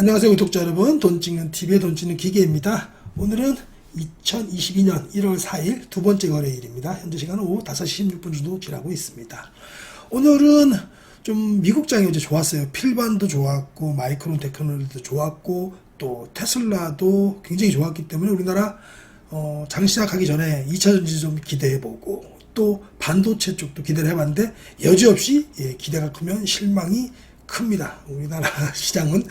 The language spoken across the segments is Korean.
안녕하세요 구독자 여러분. 돈 찍는 TV의 돈 찍는 기계입니다. 오늘은 2022년 1월 4일 두 번째 거래일입니다. 현재 시간은 오후 5시 16분 정도 지나고 있습니다. 오늘은 좀 미국장이 어제 좋았어요. 필반도 좋았고 마이크론 테크놀로지도 좋았고 또 테슬라도 굉장히 좋았기 때문에 우리나라 어, 장 시작하기 전에 2차 전지 좀 기대해보고 또 반도체 쪽도 기대를 해봤는데 여지없이 예, 기대가 크면 실망이 큽니다. 우리나라 시장은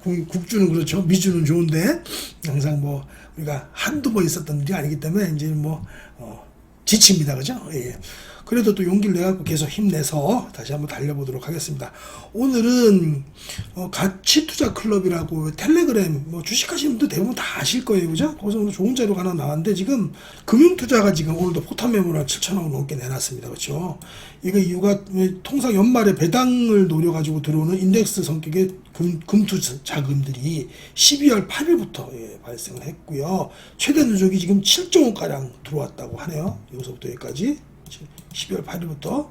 국- 국주는 그렇죠. 미주는 좋은데 항상 뭐 우리가 한두 번 있었던 일이 아니기 때문에 이제 뭐 어, 지칩니다. 그죠? 예. 그래도 또 용기를 내갖고 계속 힘내서 다시 한번 달려보도록 하겠습니다. 오늘은 어, 가치 투자 클럽이라고 텔레그램 뭐 주식하시는 분들 대부분 다 아실 거예요. 그죠? 거기서 오늘 좋은 자료가 하나 나왔는데 지금 금융 투자가 지금 오늘도 포탄 매물을 7천억 넘게 내놨습니다. 그렇죠? 이거 이유가 통상 연말에 배당을 노려가지고 들어오는 인덱스 성격의 금, 금투 자금들이 12월 8일부터 예, 발생을 했고요. 최대 누적이 지금 7조 원가량 들어왔다고 하네요. 여기서부터 여기까지. 12월 8일부터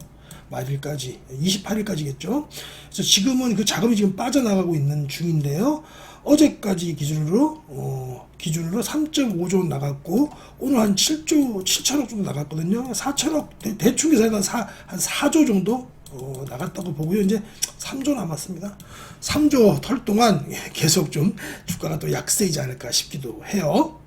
말일까지 28일까지겠죠. 그래서 지금은 그 자금이 지금 빠져나가고 있는 중인데요. 어제까지 기준으로 어, 기준으로 3.5조 원 나갔고 오늘 한 7조 7천억 정도 나갔거든요. 4천억 대, 충 계산해서 한, 한 4조 정도 어, 나갔다고 보고요. 이제 3조 남았습니다. 3조 털 동안 예, 계속 좀 주가가 또 약세이지 않을까 싶기도 해요.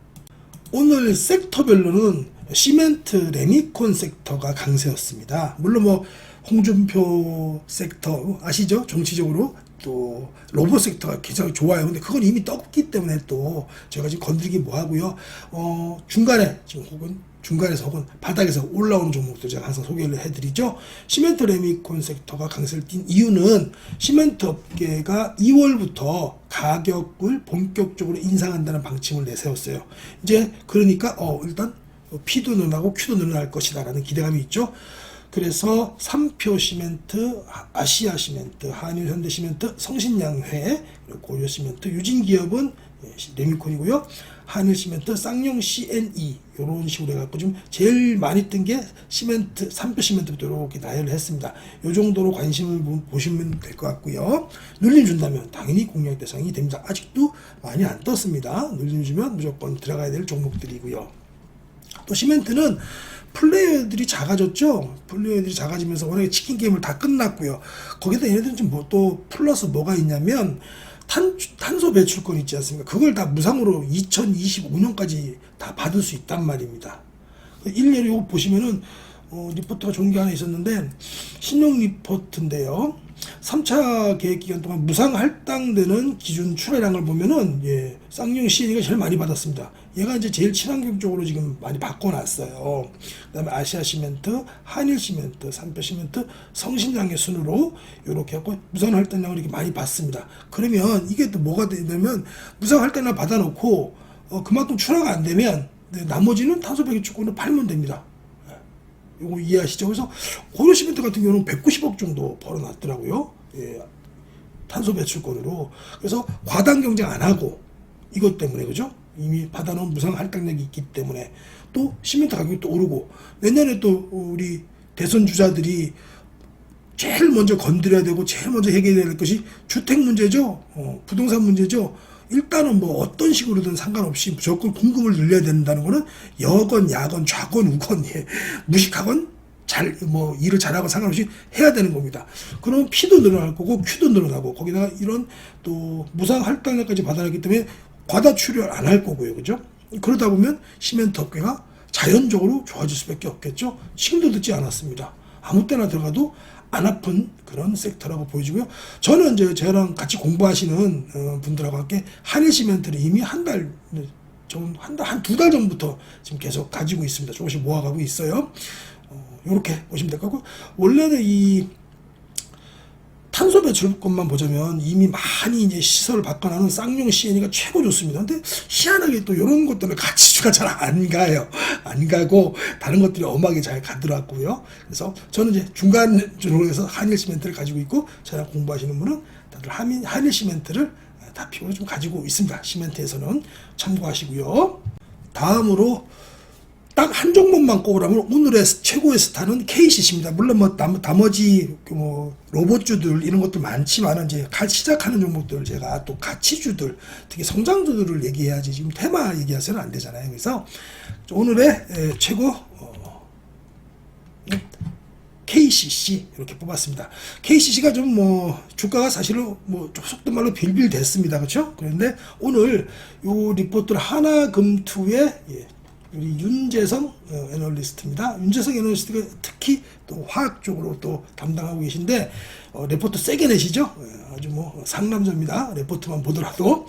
오늘 섹터별로는 시멘트 레미콘 섹터가 강세였습니다. 물론 뭐 홍준표 섹터 아시죠? 정치적으로 또 로봇 섹터가 굉장히 좋아요. 근데 그건 이미 떴기 때문에 또 제가 지금 건드리기 뭐하고요. 어 중간에 지금 혹은 중간에서 혹은 바닥에서 올라오는 종목도 제가 항상 소개를 해드리죠. 시멘트 레미콘 섹터가 강세를 띈 이유는 시멘트 업계가 2월부터 가격을 본격적으로 인상한다는 방침을 내세웠어요. 이제 그러니까 어 일단 P도 늘어나고 Q도 늘어날 것이다라는 기대감이 있죠. 그래서 삼표 시멘트, 아시아 시멘트, 한일 현대 시멘트, 성신양회, 고려 시멘트, 유진 기업은 예, 레미콘이고요. 한일 시멘트, 쌍용 CNE 이런 식으로 해갖고 좀 제일 많이 뜬 게 시멘트, 삼표 시멘트부터 이렇게 나열을 했습니다. 이 정도로 관심을 보- 보시면 될 것 같고요. 눌림 준다면 당연히 공략 대상이 됩니다. 아직도 많이 안 떴습니다. 눌림 주면 무조건 들어가야 될 종목들이고요. 또 시멘트는 플레이어들이 작아졌죠. 플레이어들이 작아지면서 워낙에 치킨 게임을 다 끝났고요. 거기다 얘네들은 좀뭐또 플러스 뭐가 있냐면 탄, 탄소 배출권 있지 않습니까? 그걸 다 무상으로 2025년까지 다 받을 수 있단 말입니다. 일례로 이거 보시면은 어, 리포트가 좋은 게 하나 있었는데 신용 리포트인데요. 3차 계획 기간 동안 무상 할당되는 기준 출하량을 보면은 예, 쌍용 CN이가 제일 많이 받았습니다. 얘가 이제 제일 친환경 쪽으로 지금 많이 바꿔놨어요. 그다음에 아시아 시멘트, 한일 시멘트, 삼표 시멘트, 성신양의 순으로 이렇게 하고 무상 할당량을 이렇게 많이 받습니다. 그러면 이게 또 뭐가 되냐면 무상 할당량 받아놓고 어, 그만큼 출하가 안 되면 네, 나머지는 탄소 배출권을 팔면 됩니다. 요거 이해하시죠? 그래서 고려 시멘트 같은 경우는 190억 정도 벌어놨더라고요. 예, 탄소 배출권으로. 그래서 과당 경쟁 안 하고 이것 때문에 그죠? 이미 받아놓은 무상 할당력이 있기 때문에 또 시멘트 가격이 또 오르고 내년에 또 우리 대선 주자들이 제일 먼저 건드려야 되고 제일 먼저 해결해야 될 것이 주택 문제죠. 어, 부동산 문제죠. 일단은 뭐 어떤 식으로든 상관없이 무조건 공급을 늘려야 된다는 거는 여건 야건 좌건 우건 예, 무식하건 잘 뭐 일을 잘하고 상관없이 해야 되는 겁니다. 그러면 피도 늘어날 거고 큐도 늘어나고 거기다가 이런 또 무상 할당량까지 받아놨기 때문에 과다 출혈 안 할 거고요, 그죠? 그러다 보면 시멘트 업계가 자연적으로 좋아질 수밖에 없겠죠. 지금도 늦지 않았습니다. 아무 때나 들어가도 안 아픈 그런 섹터라고 보여지고요. 저는 이제 저랑 같이 공부하시는 어, 분들하고 함께 한일 시멘트를 이미 한 달, 좀한 달, 한두 달 전부터 지금 계속 가지고 있습니다. 조금씩 모아가고 있어요. 어, 이렇게 보시면 될것 같고, 원래는 이 탄소 배출권만 보자면 이미 많이 이제 시설을 바꿔나는 쌍용 CN이가 최고 좋습니다. 근데 희한하게 또 이런 것 때문에 가치주가 잘 안 가요. 안 가고 다른 것들이 엄하게 잘 가더라고요. 그래서 저는 이제 중간으로 해서 한일 시멘트를 가지고 있고 저랑 공부하시는 분은 다들 한일, 한일 시멘트를 다 피부로 좀 가지고 있습니다. 시멘트에서는 참고하시고요. 다음으로 딱 한 종목만 꼽으라면 오늘의 최고의 스타는 KCC입니다. 물론 뭐 남, 나머지 그뭐 로봇주들 이런 것들 많지만 이제 가- 시작하는 종목들 제가 또 가치주들 특히 성장주들을 얘기해야지 지금 테마 얘기해서는 안 되잖아요. 그래서 오늘의 에, 최고 어, KCC 이렇게 뽑았습니다. KCC가 좀 뭐 주가가 사실은 뭐좀 속된 말로 빌빌 됐습니다. 그렇죠? 그런데 오늘 요 리포트를 하나금투의 예, 윤재성 어, 애널리스트입니다. 윤재성 애널리스트가 특히 또 화학 쪽으로 또 담당하고 계신데 어, 레포트 세게 내시죠? 예, 아주 뭐 상남자입니다. 레포트만 보더라도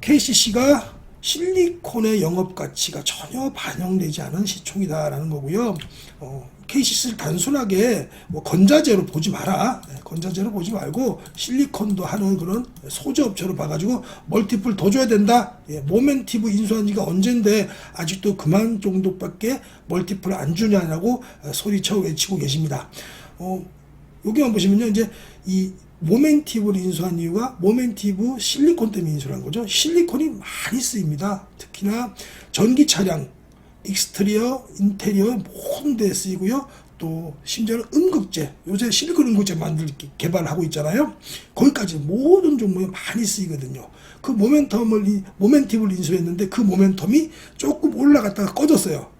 KCC가 실리콘의 영업 가치가 전혀 반영되지 않은 시총이다라는 거고요. 어, KCC를 단순하게 뭐 건자재로 보지 마라. 네, 건자재로 보지 말고 실리콘도 하는 그런 소재 업체로 봐가지고 멀티플 더 줘야 된다. 예, 모멘티브 인수한 지가 언젠데 아직도 그만 정도밖에 멀티플 안 주냐라고 어, 소리쳐 외치고 계십니다. 어, 여기만 보시면요, 이제 이 모멘티브를 인수한 이유가 모멘티브 실리콘 때문에 인수한 거죠. 실리콘이 많이 쓰입니다. 특히나 전기 차량, 익스트리어, 인테리어 모든 데 쓰이고요. 또 심지어는 음극재, 요새 실리콘 음극재 만들 개발하고 있잖아요. 거기까지 모든 종목에 많이 쓰이거든요. 그 모멘텀을 이- 모멘티브를 인수했는데 그 모멘텀이 조금 올라갔다가 꺼졌어요.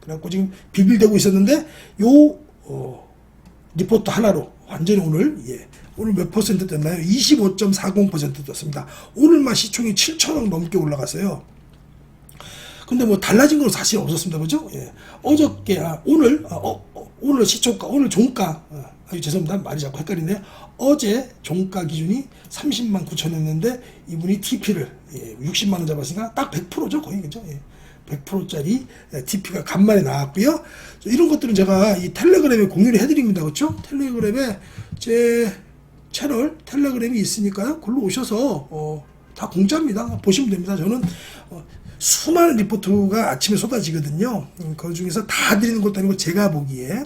그래갖고 지금 비빌대고 있었는데 요 어, 리포트 하나로 완전히 오늘 예 오늘 몇 퍼센트 됐나요? 25.40% 됐습니다. 오늘만 시총이 7천억 넘게 올라갔어요. 근데 뭐 달라진 건 사실 없었습니다. 그죠? 예. 어저께, 아, 오늘, 아, 어, 어, 오늘 시초가, 오늘 종가, 아, 아유, 죄송합니다. 말이 자꾸 헷갈리네요. 어제 종가 기준이 30만 9천이었는데 이분이 TP를 예, 60만 원 잡았으니까 딱 100%죠. 거의 그죠? 예. 100%짜리 TP가 간만에 나왔고요. 이런 것들은 제가 이 텔레그램에 공유를 해드립니다. 그렇죠? 텔레그램에 제 채널 텔레그램이 있으니까요. 글로 오셔서 어, 다 공짜입니다. 보시면 됩니다. 저는 어, 수많은 리포트가 아침에 쏟아지거든요. 음, 그 중에서 다 드리는 것도 아니고 제가 보기에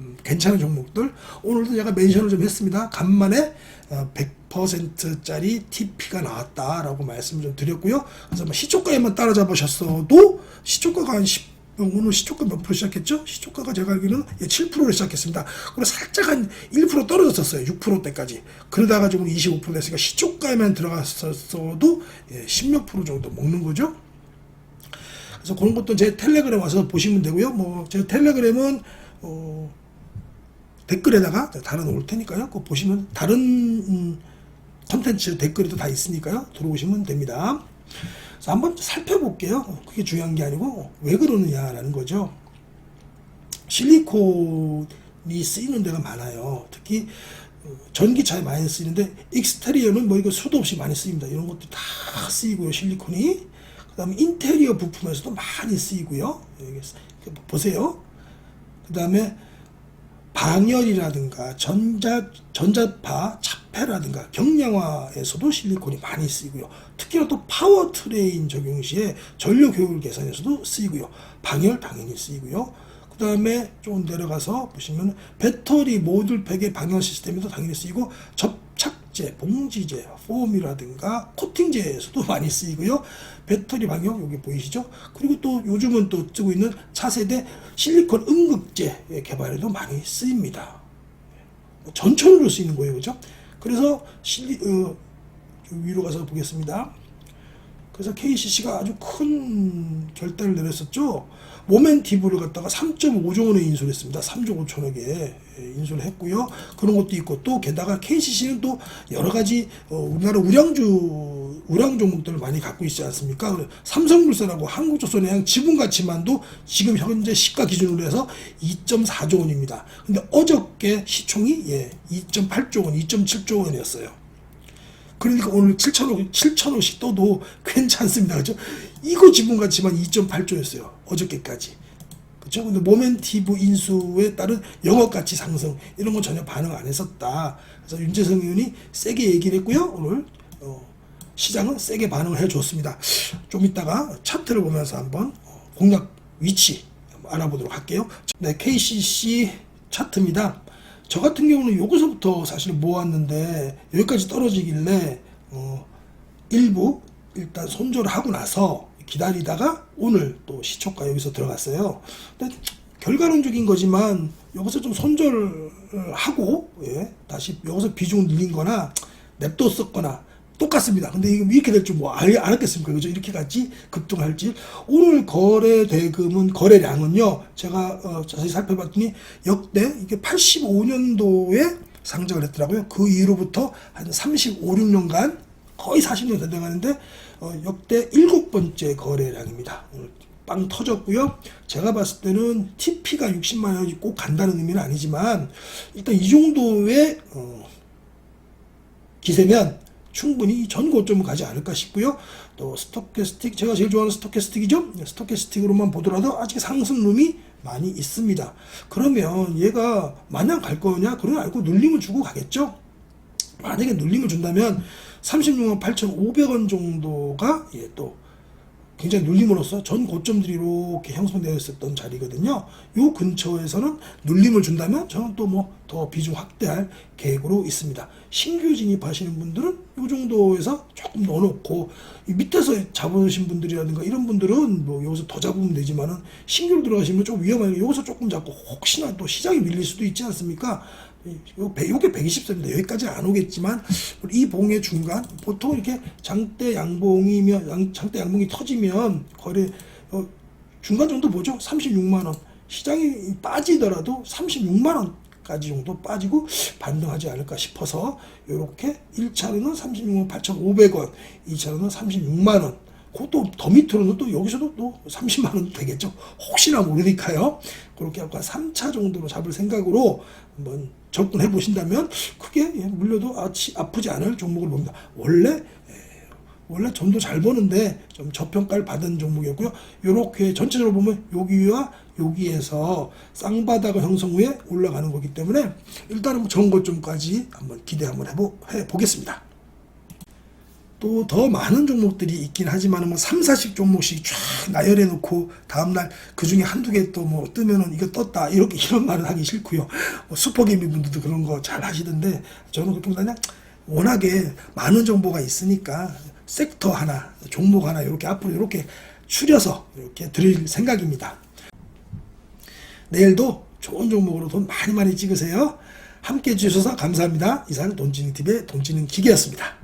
음, 괜찮은 종목들 오늘도 제가 멘션을 좀 했습니다. 간만에 어, 100%짜리 TP가 나왔다라고 말씀을 좀 드렸고요. 그래서 뭐 시초가에만 따라잡으셨어도 시초가가 한 10, 오늘 시초가 몇 프로 시작했죠? 시초가가 제가 알기로는 예, 7%로 시작했습니다. 그리고 살짝 한 1% 떨어졌었어요. 6%대까지. 그러다가 지금 25% 됐으니까 시초가에만 들어갔었어도 예, 10몇 프로 정도 먹는 거죠. 그래서 그런 것도 제 텔레그램 와서 보시면 되고요. 뭐 제 텔레그램은 어, 댓글에다가 달아 놓을 테니까요. 그거 보시면 다른 음, 컨텐츠 댓글에도 다 있으니까요. 들어오시면 됩니다. 그래서 한번 살펴볼게요. 그게 중요한 게 아니고 왜 그러느냐라는 거죠. 실리콘이 쓰이는 데가 많아요. 특히 어, 전기차에 많이 쓰이는데 익스테리어는 뭐 이거 수도 없이 많이 쓰입니다. 이런 것도 다 쓰이고요. 실리콘이. 그 다음에 인테리어 부품에서도 많이 쓰이고요. 여기 보세요. 그 다음에 방열이라든가 전자 전자파 차폐라든가 경량화에서도 실리콘이 많이 쓰이고요. 특히나 또 파워 트레인 적용 시에 전력 효율 개선에서도 쓰이고요. 방열 당연히 쓰이고요. 그 다음에 좀 내려가서 보시면 배터리 모듈팩의 방열 시스템에도 당연히 쓰이고 접착제, 봉지제, 폼이라든가 코팅제에서도 많이 쓰이고요. 배터리 방역 여기 보이시죠? 그리고 또 요즘은 또 쓰고 있는 차세대 실리콘 음극재 개발에도 많이 쓰입니다. 전천으로 쓰이는 거예요, 그죠? 그래서 실리 어, 좀 위로 가서 보겠습니다. 그래서 KCC가 아주 큰 결단을 내렸었죠. 모멘티브를 갖다가 3.5조 원에 인수를 했습니다. 3조 5천억에 인수를 했고요. 그런 것도 있고 또 게다가 KCC는 또 여러 가지 어, 우리나라 우량주 우량 종목들을 많이 갖고 있지 않습니까? 삼성물산하고 한국조선해양 지분 가치만도 지금 현재 시가 기준으로 해서 2.4조 원입니다. 근데 어저께 시총이 예, 2.8조 원, 2.7조 원이었어요. 그러니까 오늘 7천억, 7천억씩 떠도 괜찮습니다. 그죠? 이거 지분 가치만 2.8조였어요. 어저께까지. 그죠? 근데 모멘티브 인수에 따른 영업 가치 상승, 이런 건 전혀 반응 안 했었다. 그래서 윤재성 의원이 세게 얘기를 했고요. 오늘, 어, 시장은 세게 반응을 해줬습니다. 좀 이따가 차트를 보면서 한번 어, 공략 위치 알아보도록 할게요. 네, KCC 차트입니다. 저 같은 경우는 여기서부터 사실 모았는데 여기까지 떨어지길래 어, 일부 일단 손절을 하고 나서 기다리다가 오늘 또 시초가 여기서 들어갔어요. 근데 결과론적인 거지만 여기서 좀 손절을 하고 예, 다시 여기서 비중 늘린 거나 냅뒀었거나 똑같습니다. 근데 이거 이렇게 될 줄 뭐 알았겠습니까? 그죠? 이렇게 갔지 급등할지. 오늘 거래 대금은 거래량은요. 제가 어, 자세히 살펴봤더니 역대 이게 85년도에 상장을 했더라고요. 그 이후로부터 한 35, 6년간 거의 40년 된다가는데 어, 역대 일곱 번째 거래량입니다. 오늘 빵 터졌고요. 제가 봤을 때는 TP가 60만 원이 꼭 간다는 의미는 아니지만 일단 이 정도의 어, 기세면 충분히 전 고점을 가지 않을까 싶고요. 또 스토캐스틱 제가 제일 좋아하는 스토캐스틱이죠. 스토캐스틱으로만 보더라도 아직 상승룸이 많이 있습니다. 그러면 얘가 마냥 갈 거냐? 그런 알고 눌림을 주고 가겠죠. 만약에 눌림을 준다면 36만 8,500원 정도가 예, 또 굉장히 눌림으로써 전 고점들이 이렇게 형성되어 있었던 자리거든요. 요 근처에서는 눌림을 준다면 저는 또 뭐 더 비중 확대할 계획으로 있습니다. 신규 진입하시는 분들은 요 정도에서 조금 넣어놓고 이 밑에서 잡으신 분들이라든가 이런 분들은 뭐 여기서 더 잡으면 되지만은 신규로 들어가시면 좀 위험하니까 여기서 조금 잡고 혹시나 또 시장이 밀릴 수도 있지 않습니까? 요, 요게 120세입니다. 여기까지 안 오겠지만 이 봉의 중간 보통 이렇게 장대 양봉이면 양, 장대 양봉이 터지면 거래 어, 중간 정도 보죠. 36만 원. 시장이 빠지더라도 36만 원까지 정도 빠지고 반등하지 않을까 싶어서 이렇게 1차로는 36만 8,500원, 2차로는 36만 원. 그것도 더 밑으로는 또 여기서도 또 30만 원 되겠죠. 혹시나 모르니까요. 그렇게 하고 3차 정도로 잡을 생각으로 한번 접근해 보신다면 크게 예, 물려도 아프지 않을 종목을 봅니다. 원래 예, 원래 좀더 잘 보는데 좀 저평가를 받은 종목이었고요. 이렇게 전체적으로 보면 여기와 여기에서 쌍바닥을 형성 후에 올라가는 거기 때문에 일단은 전고점까지 한번 기대 한번 해보, 해보겠습니다. 또 더 많은 종목들이 있긴 하지만 뭐 3, 40 종목씩 쫙 나열해 놓고 다음날 그 중에 한두 개 또 뭐 뜨면은 이거 떴다 이렇게 이런 말은 하기 싫고요. 뭐 슈퍼게이밍 분들도 그런 거 잘 하시던데 저는 그렇게 워낙에 많은 정보가 있으니까 섹터 하나, 종목 하나 이렇게 앞으로 이렇게 추려서 이렇게 드릴 생각입니다. 내일도 좋은 종목으로 돈 많이 많이 찍으세요. 함께 해주셔서 감사합니다. 이상 돈지능TV의 돈지능 기계였습니다.